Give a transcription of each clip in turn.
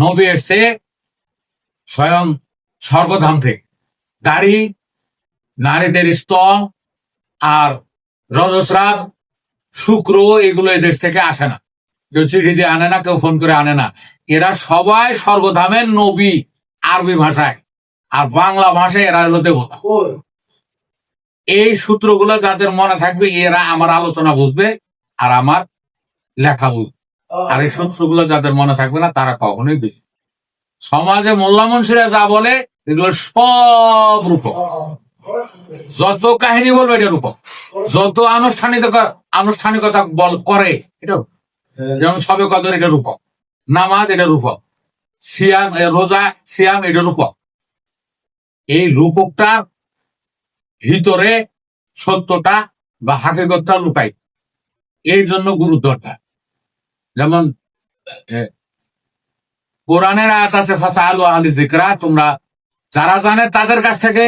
নবী এসছে স্বয়ং স্বর্গধাম থেকে দাড়ি নারীদের স্তন আর রজস্রাব শুক্র এগুলো এদেশ থেকে আসে না। কেউ চিঠি দিয়ে আনে না কেউ ফোন করে আনে না। এরা সবাই স্বর্গধামের নবী আরবি ভাষায়। আর বাংলা ভাষায় এরা হলো দেবতা। এই সূত্রগুলো যাদের মনে থাকবে এরা আমার আলোচনা বুঝবে আর আমার লেখা বুঝবে। আর এই সূত্রগুলো যাদের মনে থাকবে না, তারা কখনোই বুঝবে সমাজে মোল্লা মনসিরা যা বলে, এগুলো সব রূপক। যত কাহিনী বলবে, এটা রূপক। যত আনুষ্ঠানিকতা আনুষ্ঠানিকতা বল, করে, এটা যেমন সবে কদর, এটা রূপক। নামাজ, এটা রূপক। সিয়াম রোজা, সিয়াম, এটা রূপক। এই রূপকটার ভিতরে সত্যটা বা হাকিগতটা লুকাই এর জন্য গুরুত্ব দরকার যেমন কোরআনের আয়াত আছে ফাসা আলু আহলি জিকরা তোমরা যারা জানে তাদের কাছ থেকে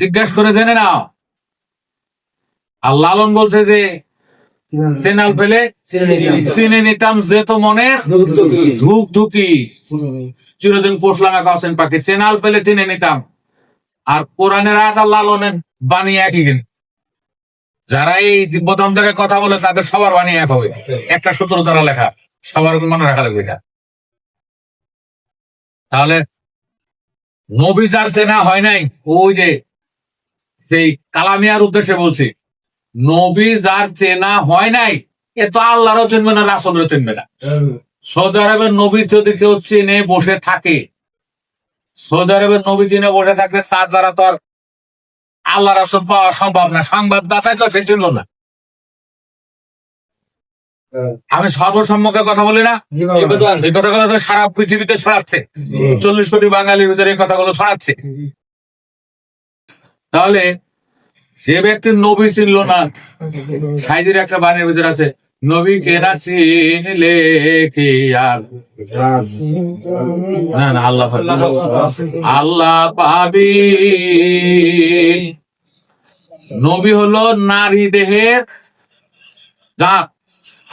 জিজ্ঞাসা করে জেনে নাও। আল্লাহ আলম বলছে যে, চেনাল পেলে চিনে নিতাম যে তো মনের ধুক ধুকি চিরদিন পোষলাম এক পাখি। চেনাল পেলে চিনে নিতাম। আর কোরআনের আয়াত আল্লাহ আলমের বাণী একই কিন্তু। যারা এই প্রথম থেকে কথা বলে, তাদের সবার বাণী এক হবে। একটা সূত্র দ্বারা লেখা, সবার মনে রাখা লাগবে এটা। তাহলে, নবী যার চেনা হয় নাই, ওই যে সেই কালামিয়ার উদ্দেশ্যে বলছি, নবী যার চেনা হয় নাই, এ তো আল্লাহরও চিনবে না, রাসলেরও চিনবে না। সৌদি আরবের নবী যদি কেউ চিনে, বসে থাকে, সৌদি আরবের নবী চিনে বসে থাকলে তার দ্বারা তো আর আল্লাহ রাসল পাওয়া সম্ভব না। সংবাদদাতাই তো সে ছিল না। আমি সর্বসম্মুখে কথা বলি না। এই কথাগুলো তো সারা পৃথিবীতে ছড়াচ্ছে। চল্লিশ কোটি বাঙালির ভিতরে এই কথাগুলো ছড়াচ্ছে। তাহলে যে ব্যক্তির নবী ছিল না সাইজের একটা বাণীর ভিতরে আছে নবী কেনা চিনলে কি আর? না না আল্লাহ আল্লাহ পাবি। নবী হলো নারী দেহের যা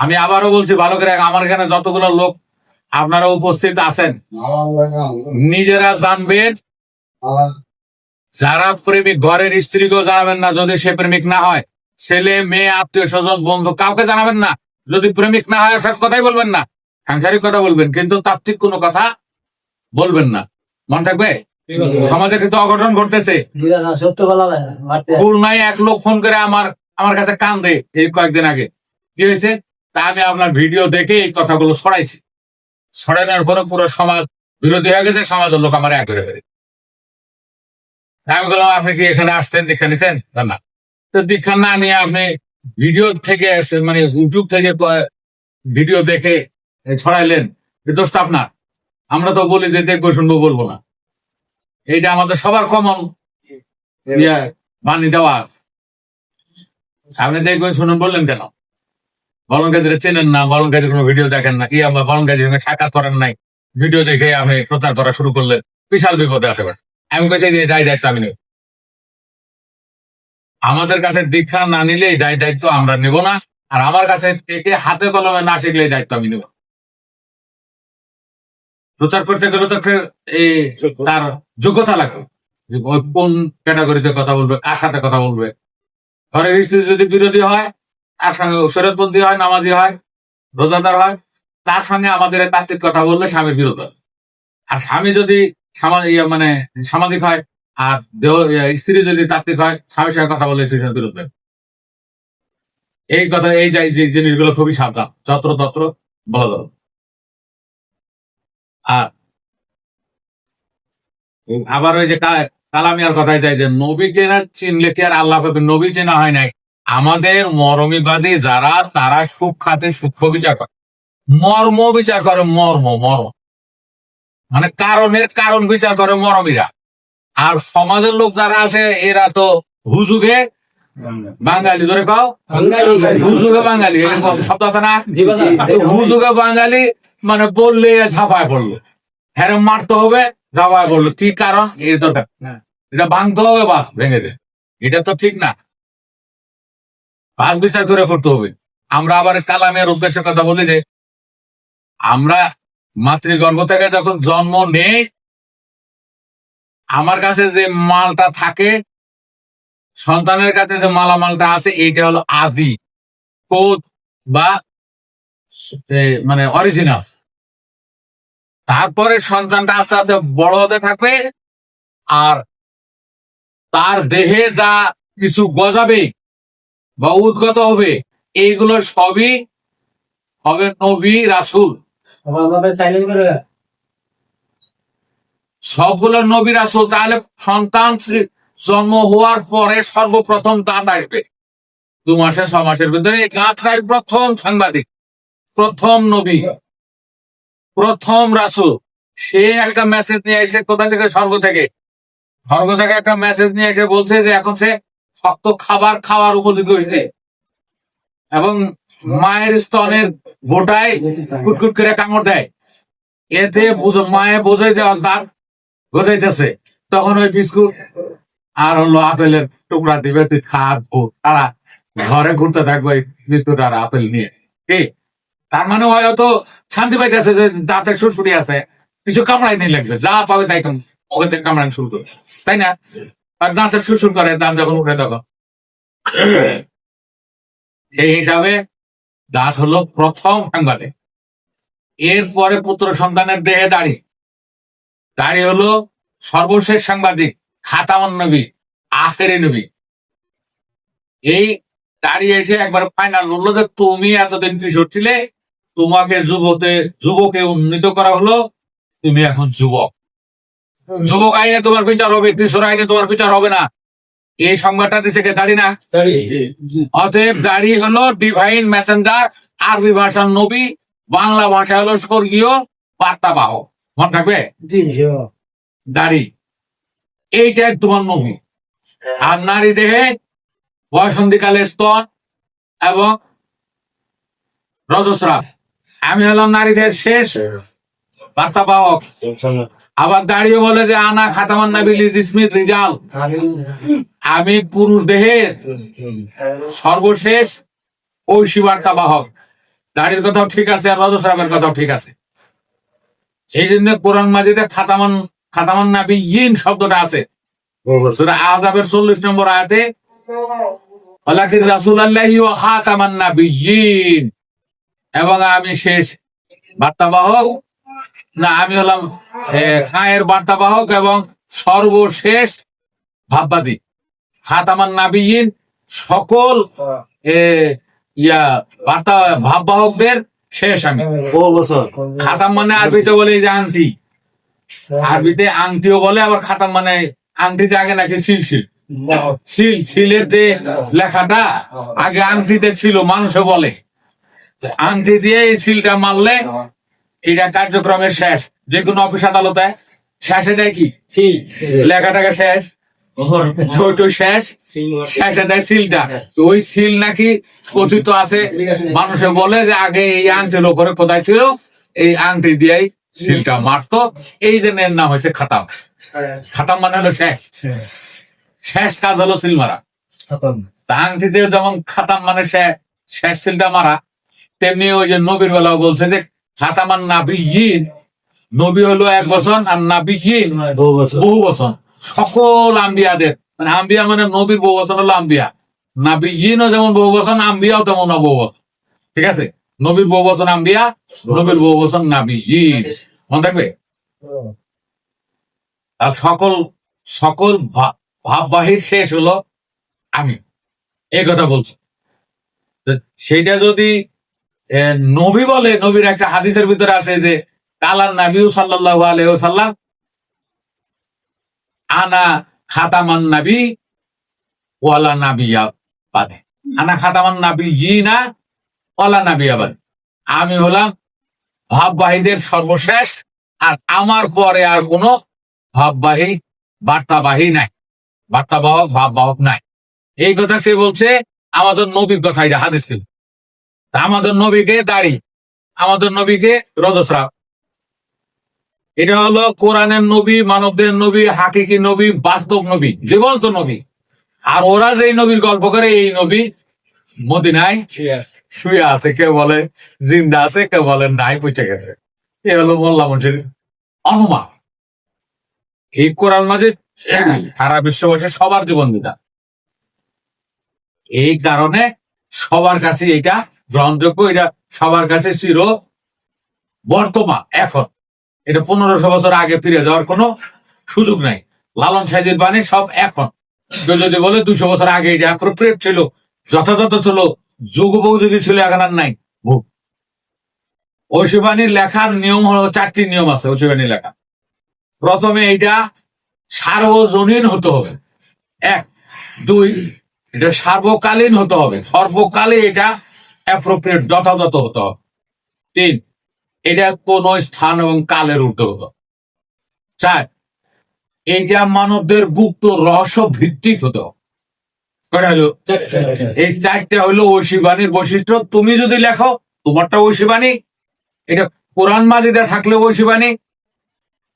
আমি আবারও বলছি, ভালো করে আমার এখানে যতগুলো লোক আপনারা উপস্থিত আছেন, নিজেরা জানবেন, যারা প্রেমিক, ঘরের স্ত্রীকেও জানাবেন না যদি সে প্রেমিক না হয়। ছেলে, মেয়ে, আত্মীয় স্বজন, বন্ধু, কাউকে জানাবেন না। যদি প্রেমিক না হয়, সব কথাই বলবেন না। সাংসারিক কথা বলবেন, কিন্তু তাত্ত্বিক কোনো কথা বলবেন না। মনে থাকবে? সমাজে কিন্তু অঘটন ঘটতেছে। খুলনায় এক লোক ফোন করে আমার আমার কাছে কান দেয় এই কয়েকদিন আগে। কি হয়েছে? তা আমি আপনার ভিডিও দেখে এই কথাগুলো ছড়াইছি। ছড়ানোর পরে পুরো সমাজ বিরোধী হয়ে গেছে সমাজের লোক আমার এক হয়ে আমি বললাম আপনি কি এখানে আসতেন দীক্ষা নিছেন? না তো দীক্ষা না নিয়ে আপনি ভিডিও থেকে মানে ইউটিউব থেকে ভিডিও দেখে ছড়াইলেন। দোষটা আপনার। আমরা তো বলি যে দেখব শুনব বলব না। এইটা আমাদের সবার কমন ইয়ে বাণী দেওয়া আপনি দেখবেন শুনুন বললেন কেন? বলন কাজীরা চেনেন না বলন কাজীর কোনো ভিডিও দেখেন না। কি আমরা বলন কাজীর সঙ্গে সাক্ষাৎ করেন নাই। ভিডিও দেখে আপনি প্রচার করা শুরু করলেন। বিশাল বিপদে আসে আমি কাছে যে দায় দায়িত্ব আমি নেব। আমাদের কাছে দীক্ষা না নিলে এই দায় দায়িত্ব আমরা নেব না। আর আমার কাছে থেকে হাতে কলমে না শিখলে এই দায়িত্ব আমি নেব। প্রচার করতে গেলে তো তার যোগ্যতা লাগবে। কোন ক্যাটাগরিতে কথা বলবে কার সাথে কথা বলবে। ঘরের স্ত্রী যদি বিরোধী হয় তার সঙ্গে শরৎবন্দী হয় নামাজি হয় রোজাদার হয় তার সঙ্গে আমাদের তাত্ত্বিক কথা বললে স্বামী বিরোধ। আর স্বামী যদি মানে সামাজিক হয় আর দেহ স্ত্রী যদি তাত্ত্বিক হয় স্বামীর সঙ্গে কথা বললে স্ত্রীর সঙ্গে বিরোধ। এই কথা এই জিনিসগুলো খুবই সাবধান যত্র তত্র বলা আর আবার ওই যে কালামিয়ার কথায় যায় যে, নবীকে না চিনলে কি আর আল্লাহ পাবে নবী চেনা হয় নাই? আমাদের মরমিবাদী যারা, তারা সুখ খাতে সূক্ষ্ম বিচার করে। মর্ম বিচার করে মর্ম মর্ম। মানে কারণের কারণ বিচার করে মরমীরা। আর সমাজের লোক যারা আছে, এরা তো হুজুগে বাঙালি। ধরে কাও? হুজুগে বাঙালি। শব্দ আছে না? হুজুগে বাঙালি মানে বললে ঝাঁপায় পড়ল। হ্যাঁ মারতে হবে ঝাঁপায় পড়ল। কি কারণ? এর দরকার। এটা ভাঙতে হবে বা ভেঙে দে। এটা তো ঠিক না। ভাগ বিচার করে করতে হবে। আমরা আবার কালামের উদ্দেশ্যে কথা বলি যে আমরা মাতৃগর্ভ থেকে যখন জন্ম নেই আমার কাছে যে মালটা থাকে সন্তানের কাছে যে মালামালটা আছে এইটা হলো আদি কোদ বা মানে অরিজিনাল তারপরে সন্তানটা আস্তে আস্তে বড় হতে থাকবে আর তার দেহে যা কিছু গজাবে বা উদ্গত হবে এইগুলো সবই হবে নবী রাসূল। সবগুলো নবী রাসূল তাহলে সন্তান সৃ- জন্ম হওয়ার পরে সর্বপ্রথম দাঁত আসবে। দু মাসে, ছ মাসের ভিতরে এই প্রথম সাংবাদিক, প্রথম নবী, প্রথম রাসু সে একটা মেসেজ নিয়ে এসে কোথা থেকে? স্বর্গ থেকে। স্বর্গ থেকে একটা মেসেজ নিয়ে এসে বলছে যে এখন সে শক্ত খাবার খাওয়ার উপযোগী হয়েছে। এবং মায়ের স্তনের গোটায় কুটকুট করে কামড় দেয়। এতে মায়ে বোঝে যে ওর দাঁত বোঝাইতেছে তখন ওই বিস্কুট আর হলো আপেলের টুকরা দিবে, তুই খা খো তারা ঘরে ঘুরতে থাকবে বিস্কুট আর আপেল নিয়ে। কি তার মানে হয়তো শান্তি পাইতেছে যে দাঁতের সুরসুরি আছে, কিছু কামড়াই নেই লাগবে, যা পাবে তাই ওকে থেকে কামড়ানো শুরু করবে, তাই না? আর দাঁতের সুরসুর করে দাঁত যখন উঠে তখন। সেই হিসাবে দাঁত হলো প্রথম সাংবাদিক এরপরে পুত্র সন্তানের দেহে দাড়ি। দাড়ি হলো সর্বশেষ সাংবাদিক। খাতামান নবী আখেরি নবী। এই দাঁড়িয়ে এসে একবার ফাইনাল বলল যে তুমি এতদিন কিশোর ছিলে তোমাকে যুবতে যুবকে উন্নীত করা হলো তুমি এখন যুবক। যুবক আইনে তোমার বিচার হবে কিশোর আইনে তোমার বিচার হবে না। এই সংবাদটা দিছে কে? দাড়ি না? অতএব দাড়ি হলো ডিভাইন মেসেঞ্জার আরবি ভাষার নবী বাংলা ভাষা হলো স্বর্গীয় বার্তাবাহক। মনে থাকবে? জি। দাড়ি। এইটাই তোমার নবী আর নারী দেহে বয়সন্ধিকালে স্তন এবং রজস্রাব আমি হলাম নারীদের শেষ বার্তাবাহক আবার দাঁড়িয়ে বলে যে আনা খাতামান নাবিল ইসমিত রিজাল। আমি আমি পুরুষ দেহের সর্বশেষ ঐশী বার্তা বাহক। দাড়ির কথাও ঠিক আছে আর রজস্রাবের কথাও ঠিক আছে। এই জন্য কোরআন মাজিদে খাতামান খাতামান নাবি ইন শব্দটা আছে। সুরা আযাবের চল্লিশ নম্বর আয়াতে ওয়ালাকিন রাসূলুল্লাহি ওয়া খাতামান নাবিয়্যিন। এবং আমি শেষ বার্তাবাহক না আমি হলাম খায়ের বার্তাবাহক এবং সর্বশেষ ভাববাদী। খাতামান নাবিয়িন সকল ইয়া বার্তা ভাববাহকদের শেষ আমি। বহু বছর খাতাম মানে আরবিতে বলে যে আংটি। আরবিতে আংটিও বলে আবার খাতাম মানে আংটিতে আগে নাকি সিল ছিল সিল সিলের যে লেখাটা আগে আংটিতে ছিল মানুষে বলে। আংটি দিয়ে এই সিলটা মারলে এটা কার্যক্রমের শেষ। যে কোনো অফিস আদালতে শেষে দেয় কি? লেখাটাকে শেষ। ছোট শেষ। শেষে দেয় সিলটা। ওই সিল নাকি কথিত আছে। মানুষে বলে যে আগে এই আংটির উপরে কোথায় ছিল? এই আংটি দিয়েই সিলটা মারতো এই এর নাম হচ্ছে খাতাম। খাতাম মানে হলো শেষ। শেষ। কাজ হলো সিল মারা। আংটিতে যেমন খাতাম মানে শেষ সিলটা মারা তেমনি ওই যে নবীর বেলাও বলছে যে খাতামান নাবিয়িন নবী হলো এক বছর আর নাবিয়িন বহু বছর বহু বছর সকল আম্বিয়াদের। মানে আম্বিয়া মানে নবীর বহু বছর হলো আম্বিয়া। নাবিয়িনও যেমন বহু বছর আম্বিয়াও তেমন বহু বছর ঠিক আছে? নবীর বহু বছর আম্বিয়া, নবীর বহু বছর নাবিয়িন। মনে থাকবে? আর সকল সকল ভাববাহির শেষ হলো আমি। এই কথা বলছি। তো সেইটা যদি নবী বলে, নবীর একটা হাদিসের ভিতরে আছে যে কালার নাবিউ সাল্লাল্লাহু আলাইহি ওয়াসাল্লাম, আনা খাতামান নাবি ওয়ালা বাদে। আনা খাতামান নাবি জি না ওয়ালা নাবিয়া বাদে আমি হলাম ভাববাহীদের সর্বশেষ, আর আমার পরে আর কোনো ভাববাহী, বার্তাবাহী নাই। বার্তাবাহক, ভাববাহক নাই। এই কথা কে বলছে, আমাদের নবীর কথা, এটা হাদিস ছিল আমাদের নবীকে দাড়ি, আমাদের নবীকে রদস্রাব। এটা হলো কোরআনের নবী, মানবদের নবী, হাকিকি নবী, বাস্তব নবী, জীবন্ত নবী। আর ওরা যেই নবীর গল্প করে, এই নবী মদিনায় শুয়ে আছে কেউ বলে? জিন্দা আছে কেউ বলে? নাই পুঁচে গেছে। এ হলো মোল্লা অনুমান। এই কোরআন মাঝে সারা বিশ্ববাসী সবার জীবন বিধান এই কারণে সবার কাছে এটা গ্রহণযোগ্য এটা সবার কাছে চির বর্তমান এখন। এটা পনেরোশো বছর আগে ফিরে যাওয়ার কোনো সুযোগ নাই। লালন সাইজের বাণী সব এখন। কেউ যদি বলে দুশো বছর আগে এটা অ্যাপ্রোপ্রিয়েট ছিল যথাযথ ছিল যুগোপযোগী ছিল, এখন আর নাই। ভুল ঐশীবাণীর লেখার নিয়ম হলো, চারটি নিয়ম আছে ঐশীবাণীর লেখা। প্রথমে এটা সার্বজনীন হতে হবে। এক, দুই, এটা সার্বকালীন হতে হবে। সর্বকালে এটা অ্যাপ্রোপ্রিয়েট যথাযথ হতে হবে। তিন, এটা কোন স্থান এবং কালের উঠতে হতো চার এটা মানবদের গুপ্ত রহস্য ভিত্তিক হতো হলো এই চারটা হলো ঐশীবাণীর বৈশিষ্ট্য। তুমি যদি লেখো তোমারটা ঐশীবাণী। এটা কোরআন মাজিদে থাকলে ঐশীবাণী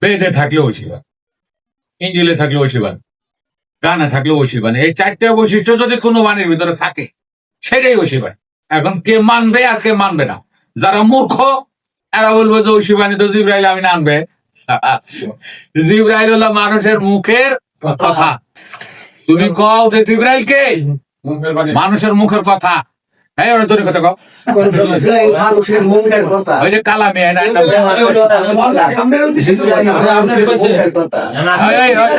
বেদে থাকলে ঐশীবাণী ইঞ্জিলে থাকলে ঐশীবাণী গানে থাকলে ঐশীবাণী। এই চারটা বৈশিষ্ট্য যদি কোনো বাণীর ভিতরে থাকে সেটাই ঐশীবাণী। এখন কে মানবে আর কে মানবে না? যারা মূর্খ এরা বলবে যে ঐশীবাণী তো জিব্রাইল আমি আনবে। জিব্রাইল হলো মানুষের মুখের কথা। তুমি কও যে জিব্রাইল কে মানুষের মুখের কথা। ওরা তোর কথা কও। মানুষের মুখের কথা। ওই যে কালামি না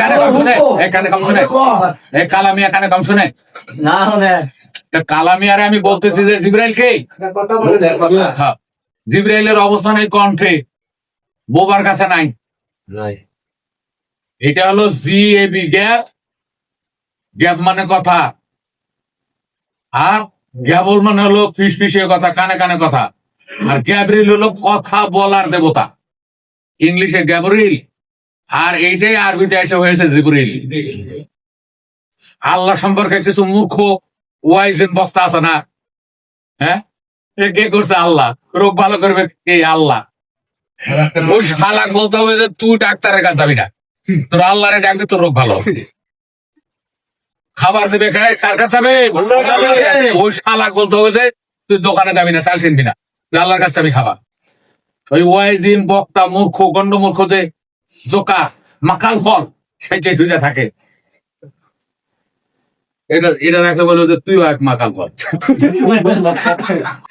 কানে কম শুনে এই কানে কম শুনে। এই কালামিয়া কানে কম শুনে। না হলে তা কালামিয়ারে আমি বলতেছি যে জিব্রাইল কে হ্যাঁ। জিব্রাইলের অবস্থান এই কণ্ঠে। বোবার কাছে নাই। এটা হলো G A B gap. Gap মানে কথা। আর গ্যাবল মানে হলো ফিস ফিসিয়ে কথা কানে কানে কথা। আর গ্যাবরিল হলো কথা বলার দেবতা। ইংলিশে গ্যাবরিল আর এইটাই আরবিতে এসে হয়েছে জিবরিল আল্লাহ সম্পর্কে কিছু মূর্খ ওয়াইজেন বক্তা আছে না? হ্যাঁ? কে করছে আল্লাহ? রোগ ভালো করবে কে? আল্লাহ। ওই শালাক বলতে হবে যে তুই ডাক্তারের কাছে যাবি না। তোর আল্লাহরে ডাকতে তোর রোগ ভালো হবে। খাবার দেবে খায় কার কাছে যাবে? ওই শালাক বলতে হবে যে তুই দোকানে যাবি না চাল কিনবি না। তুই আল্লাহর কাছে যাবি খাবার। ওই ওয়াইজিন বক্তা মূর্খ গন্ড মূর্খ যে জোকা মাকাল ফল সেটাই সুজা থাকে। এটা এটা রাখলে বলব যে তুইও এক মাকাল ফল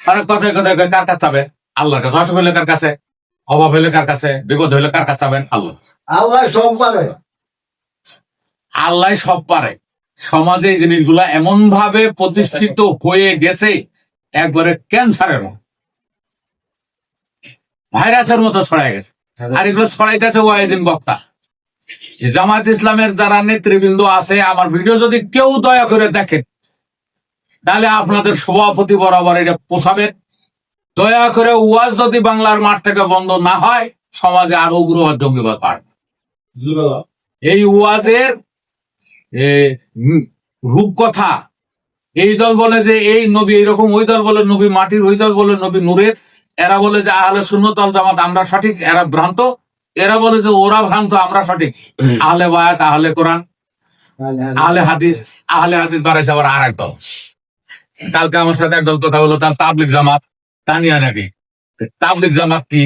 আর কথায় কার কাছে যাবে? আল্লাহর কাছে। অসুখ হইলে কার কাছে? অভাব হইলে কার কাছে? বিপদ হইলে কার কাছে যাবেন? আল্লাহ। আল্লাহ সব পারে। আল্লাহ সব পারে। সমাজে এই জিনিসগুলা এমন ভাবে প্রতিষ্ঠিত হয়ে গেছে একবারে ক্যান্সারের মতো। ভাইরাসের মতো ছড়াই গেছে। আর এগুলো ছড়াইতেছে ওয়াইদিন বক্তা। জামাত ইসলামের যারা নেতৃবৃন্দ আছে আমার ভিডিও যদি কেউ দয়া করে দেখেন তাহলে আপনাদের সভাপতি বরাবর এটা পোষাবে। দয়া করে ওয়াজ যদি বাংলার মাঠ থেকে বন্ধ না হয় সমাজে আরও উগ্রবাদ জঙ্গিবাদ বাড়বে। এই ওয়াজের রূপকথা এই দল বলে যে এই নবী এইরকম ওই দল বলে নবী মাটির ওই দল বলে নবী নূরের। এরা বলে যে আহলে শূন্যতল জামাত আমরা সঠিক এরা ভ্রান্ত। এরা বলে যে ওরা ভ্রান্ত আমরা সঠিক। আহলে বায়াত আহলে কোরআন আহলে হাদিস আহলে হাদিস বাড়াইছে আবার আর এক দল। কালকে আমার সাথে একদল কথা বলল তার তাবলিক জামাত। তানিয়া নাকি? তাবলিক জামাত কি?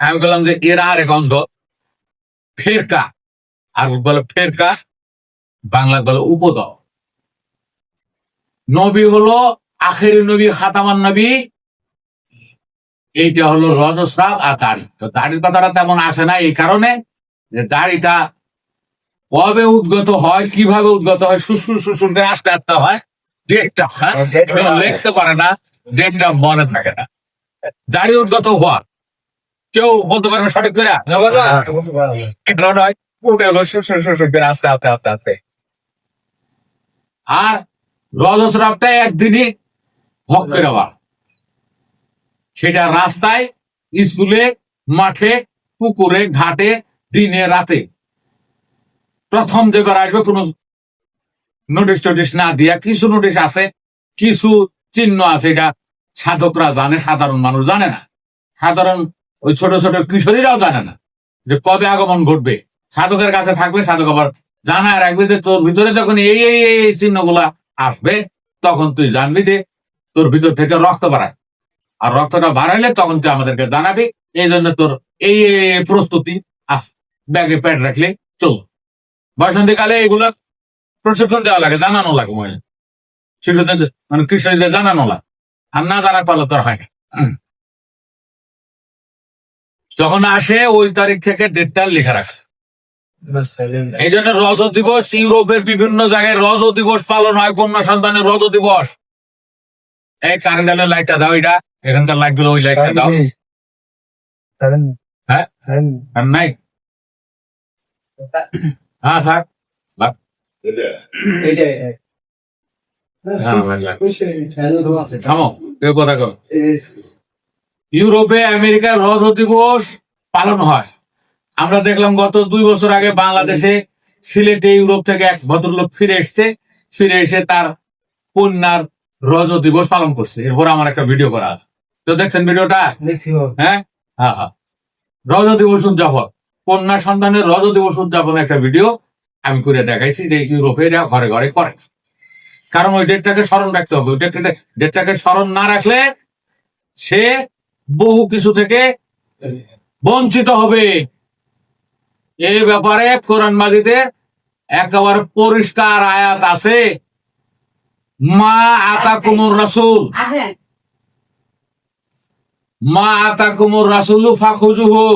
আমি বললাম যে এরা আর এক অন্ধ ফেরকা। আর বলে ফেরকা? বাংলা বলে উপদল। নবী হলো আখেরি নবী খাতামান নবী। এইটা হলো রজস্রাব আর দাড়ি। তো দাড়ির কথাটা তেমন আসে না এই কারণে যে দাড়িটা কবে উদ্গত হয় কীভাবে উদ্গত হয় শুশুর শুশুর করে আস্তে আস্তে হয় ডেটটা হ্যাঁ? লিখতে পারে না ডেটটা মনে থাকে না। দাড়ি উদ্গত হওয়া কেউ বলতে পারবে সঠিক করে? কেন নয়? হলো শুশুর শুশুর আস্তে আস্তে আস্তে আস্তে। আর রজস্রাবটা একদিনই ভক করে সেটা রাস্তায়, স্কুলে, মাঠে, পুকুরে, ঘাটে, দিনে, রাতে। প্রথম যে যেবার আসবে, কোনো নোটিশ টোটিস না দিয়া কিছু নোটিশ আছে, কিছু চিহ্ন আছে, এটা সাধকরা জানে, সাধারণ মানুষ জানে না। সাধারণ ওই ছোট ছোট কিশোরীরাও জানে না যে কবে আগমন ঘটবে। সাধকের কাছে থাকবে সাধক আবার জানায় রাখবে যে তোর ভিতরে যখন এই এই এই চিহ্নগুলা আসবে, তখন তুই জানবি যে তোর ভিতর থেকে রক্ত বাড়ায়। আর রক্তটা বাড়াইলে তখন তুই আমাদেরকে জানাবি, এই জন্য তোর এই প্রস্তুতি আস, ব্যাগে প্যাড রাখলে চলো বসন্তকালে এগুলো প্রশিক্ষণ দেওয়া লাগে, জানানো লাগে মহিলা। শিশুদের মানে কৃষকদের জানানো লাগে। আর না জানা পারলে তোর হয় না। যখন আসে ওই তারিখ থেকে ডেটটা লেখা রাখে। এই জন্য রজ দিবস ইউরোপের বিভিন্ন জায়গায় রজ দিবস পালন হয় কন্যা সন্তানের রজ দিবস। এই কারেন্টালের লাইটটা দাও এটা এখানকার লাইটগুলো ওই লাইটটা দাও। হ্যাঁ? নাই। হ্যাঁ থাক। হ্যাঁ, ইউরোপে আমেরিকার রজ দিবস পালন হয়। আমরা দেখলাম গত দুই বছর আগে বাংলাদেশে সিলেটে ইউরোপ থেকে এক ভদ্রলোক ফিরে এসছে। ফিরে এসে তার কন্যার রজ দিবস পালন করছে। এরপর আমার একটা ভিডিও করা আছে। তো দেখছেন ভিডিওটা? হ্যাঁ? হ্যাঁ হ্যাঁ রজ দিবস উদযাপন। কন্যা সন্তানের রজ দিবস উদযাপন একটা ভিডিও আমি করে দেখাইছি যে ইউরোপে এরা ঘরে ঘরে করে। কারণ ওই ডেটটাকে স্মরণ রাখতে হবে। ওই ডেটটাকে ডেটটাকে স্মরণ না রাখলে সে বহু কিছু থেকে বঞ্চিত হবে। এই ব্যাপারে কোরআন মাজিদে একেবারে পরিষ্কার আয়াত আছে। মা আতা কুমুর রাসুল মা আতা কুমুর রাসুল ফাখুজুহু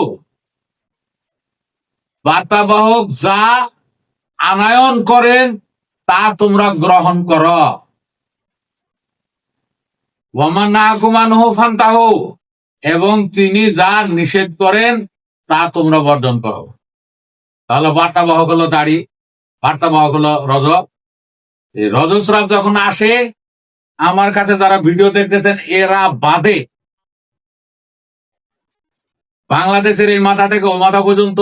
বার্তাবাহক যা আনায়ন করেন তা তোমরা গ্রহণ কর। এবং তিনি যা নিষেধ করেন তা তোমরা বর্জন করো। তাহলে বার্তাবাহক হলো দাড়ি বার্তাবাহক হলো রজ এই রজস্রাব যখন আসে, আমার কাছে যারা ভিডিও দেখতেছেন, এরা বাদে। বাংলাদেশের এই মাথা থেকে ও মাথা পর্যন্ত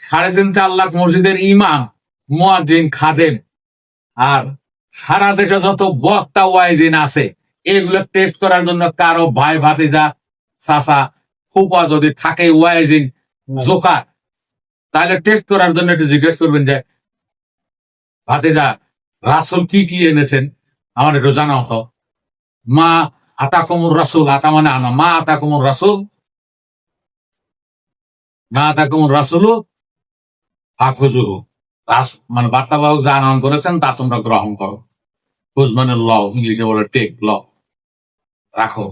সাড়ে তিন, চার লাখ মসজিদের ইমাম, মুয়াজ্জিন, খাদেম। আর সারা দেশে যত বক্তা, ওয়াইজিন আছে, এগুলো টেস্ট করার জন্য কারও ভাই, ভাতিজা, চাচা ফুপা যদি থাকে, ওয়াইজিন, জোকার তাহলে টেস্ট করার জন্য একটু জিজ্ঞেস করবেন যে, ভাতিজা, রাসুল কি কি এনেছেন? আমার একটু জানাও তো মা আতা কুমুর রাসুল, আতা মানে আনা। মা আতা কুমুর রাসুল, মা আতা কুমুর রাসুল রাস মানে বার্তাবাহক যা আনয়ন করেছেন, তা তোমরা গ্রহণ করো। খুঁজ মানে ল ইংলিশে বলে টেক ল রাখো।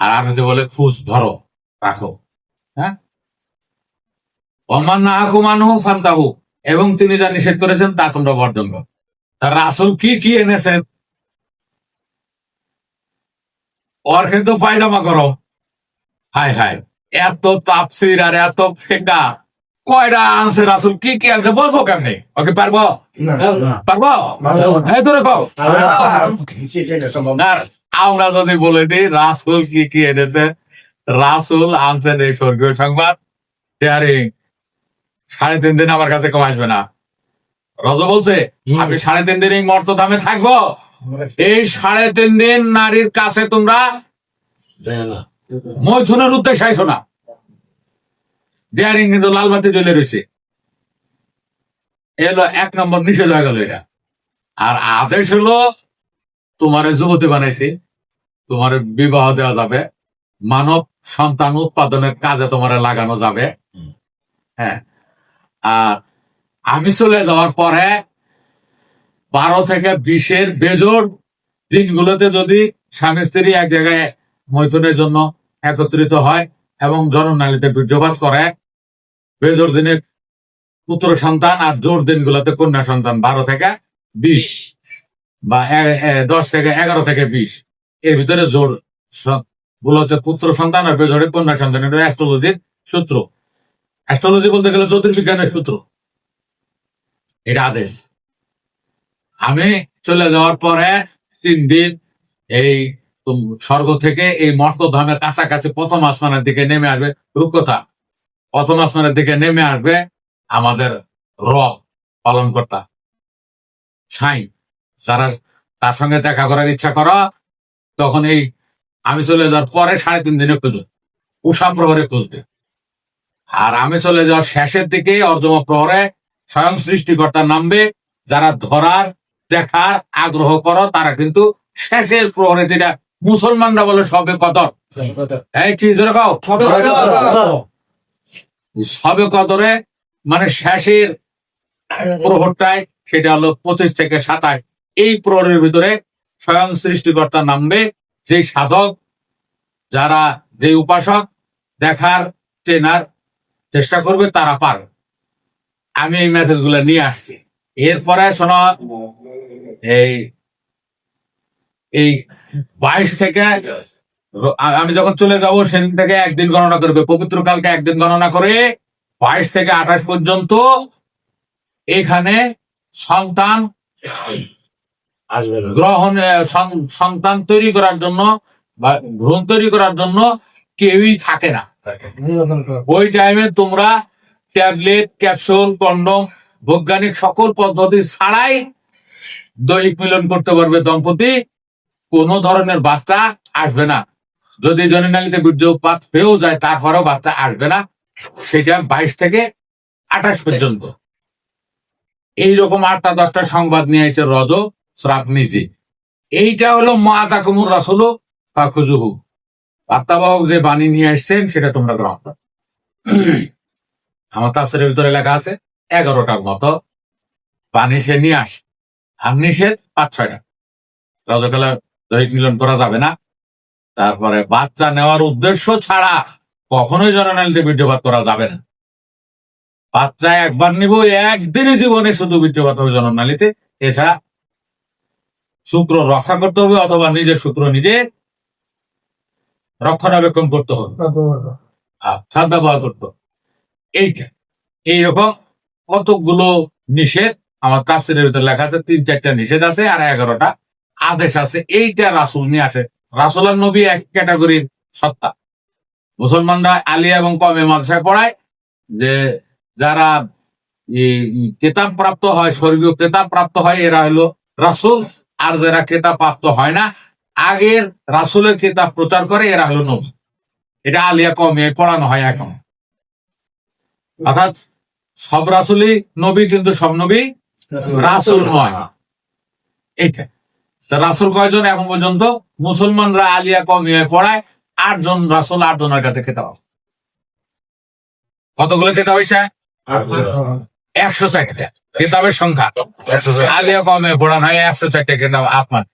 আর আরবিতে বলে খুঁজ ধরো, রাখো। অমান না হাকুমানহু ফান্তাহু। এবং তিনি যা নিষেধ করেছেন তা তোমরা বর্জন করো। তার রাসুল কি কি এনেছেন? ওর কিন্তু পায়জামা করো। হাই হাই এত তাপসির আর এত ফেকা কয়টা আনছে রাসুল? কি কি আনছে? বলব কেমনি? ওকে পারব? পারব? এই তো রেখো। আমরা যদি বলে দিই রাসুল কি কি এনেছে? রাসুল আনছেন এই স্বর্গীয় সংবাদ। শেয়ারিং সাড়ে তিন দিন আমার কাছে কম আসবে না। রজ বলছে আমি সাড়ে তিন দিন এই মর্তধামে থাকব। এই সাড়ে তিন দিন নারীর কাছে তোমরা মৈথুনের উদ্দেশ্যে আইসো না। ডিয়ারিং কিন্তু লাল বাতি জ্বলে রয়েছে। এলো এক নম্বর নিষেধ হয়ে গেল এটা। আর আদেশ হলো তোমার যুবতী বানাইছি তোমার বিবাহ দেওয়া যাবে মানব সন্তান উৎপাদনের কাজে তোমার লাগানো যাবে। হ্যাঁ আর আমি চলে যাওয়ার পরে বারো থেকে বিশের বেজোর দিনগুলোতে যদি স্বামী স্ত্রী এক জায়গায় মৈথুনের জন্য একত্রিত হয় এবং জননালীতে বীর্যপাত করে, বেজোর দিনে পুত্র সন্তান আর জোর দিনগুলোতে কন্যা সন্তান বারো থেকে বিশ বা দশ থেকে এগারো থেকে বিশ। এর ভিতরে জোরগুলো হচ্ছে পুত্র সন্তান আর বেজোরে কন্যা সন্তান এটা অ্যাস্ট্রোলজির সূত্র। অ্যাস্ট্রোলজি বলতে গেলে জ্যোতির্বিজ্ঞানের সূত্র। এটা আদেশ। আমি চলে যাওয়ার পরে তিন দিন এই স্বর্গ থেকে এই মর্তধামের কাছাকাছি প্রথম আসমানের দিকে নেমে আসবে রূপকথা। প্রথম আসমানের দিকে নেমে আসবে আমাদের রব পালন কর্তা সাই যারা তার সঙ্গে দেখা করার ইচ্ছা করো, তখন এই আমি চলে যাওয়ার পরে সাড়ে তিন দিনে খুঁজবে। উষা প্রহরে খুঁজবে। আর আমি চলে যাওয়ার শেষের দিকে অর্জমা প্রহরে স্বয়ং সৃষ্টিকর্তা নামবে, যারা ধরার, দেখার, আগ্রহ করো, তারা কিন্তু শেষের প্রহরে যেটা মুসলমানরা বলে সবে কদর। সবে কদরে মানে শেষের প্রহরটায়, সেটা হলো পঁচিশ থেকে সাতাশ। এই প্রহরের ভিতরে স্বয়ং সৃষ্টিকর্তা নামবে, যে সাধক, যারা, যে উপাসক, দেখার, চেনার চেষ্টা করবে তারা পারবে। আমি এই মেসেজগুলো নিয়ে আসছি। এরপরে শোনো এই এই বাইশ থেকে আমি যখন চলে যাব সেদিন থেকে একদিন গণনা করবে। পবিত্র কালকে একদিন গণনা করে বাইশ থেকে আঠাশ পর্যন্ত এখানে সন্তান গ্রহণ সন্তান তৈরি করার জন্য বা ভ্রূণ তৈরি করার জন্য কেউই থাকে না। ওই টাইমে তোমরা ট্যাবলেট ক্যাপসুল কন্ডম বৈজ্ঞানিক সকল পদ্ধতি ছাড়াই দৈহিক মিলন করতে পারবে দম্পতি। কোনো ধরনের বাচ্চা আসবে না। যদি জননালীতে বীর্যপাত হয়েও যায়, তারপরেও বাচ্চা আসবে না। সেটা বাইশ থেকে আঠাশ পর্যন্ত। এইরকম আটটা দশটা সংবাদ নিয়ে এসে রজ শ্রাপ নিজে এইটা হলো মা তাকুমুর রাসুল কাকুজুহু বার্তাবাহক যে বাণী নিয়ে এসছেন, সেটা তোমরা গ্রহণ করো। আমার তাফসিরের ভিতরে লেখা আছে, এগারোটার মতো বাণী সে নিয়ে আসে। আর নিষেধ পাঁচ ছয়টা। রজকালে দৈহিক মিলন করা যাবে না। তারপরে বাচ্চা নেওয়ার উদ্দেশ্য ছাড়া কখনোই জননালীতে বীর্যপাত করা যাবে না। বাচ্চা একবার নিব, একদিনই জীবনে শুধু বীর্যপাত হবে জননালীতে এছাড়া শুক্র রক্ষা করতে হবে অথবা নিজের শুক্র নিজে রক্ষণাবেক্ষণ করতে হবে। সার ব্যবহার করতে। এইটা। এইরকম কতগুলো নিষেধ আমার তাফসিরের ভিতরে লেখা আছে তিন চারটা নিষেধ আছে আর এগারোটা আদেশ আছে। এইটা রাসুল নিয়ে আসে। রাসুল আর নবী এক ক্যাটাগরির সত্তা। মুসলমানরা আলিয়া এবং কমে মাদ্রাসায় পড়ায় যে যারা এই কেতাব প্রাপ্ত হয় স্বর্গীয় কেতাব প্রাপ্ত হয় এরা হলো রাসুল। আর যারা কেতাব প্রাপ্ত হয় না আগের রাসুলের কেতাব প্রচার করে এরা হলো নবী। এটা আলিয়া কমে পড়ানো হয় এখন। অর্থাৎ সব রাসুলই নবী কিন্তু সব নবী রাসুল। নয়। এইটা রাসুল কয়জন? এখন পর্যন্ত মুসলমানরা আলিয়া কমিয়ে পড়ায় আটজন রাসুল আটজনের কাছে খেতাব আছে। কতগুলো খেতাব হয়েছে একশো চারটা। কিতাবের সংখ্যা। আলিয়া কমে পড়ানো হয় একশো চারটা খেতাব আসমান।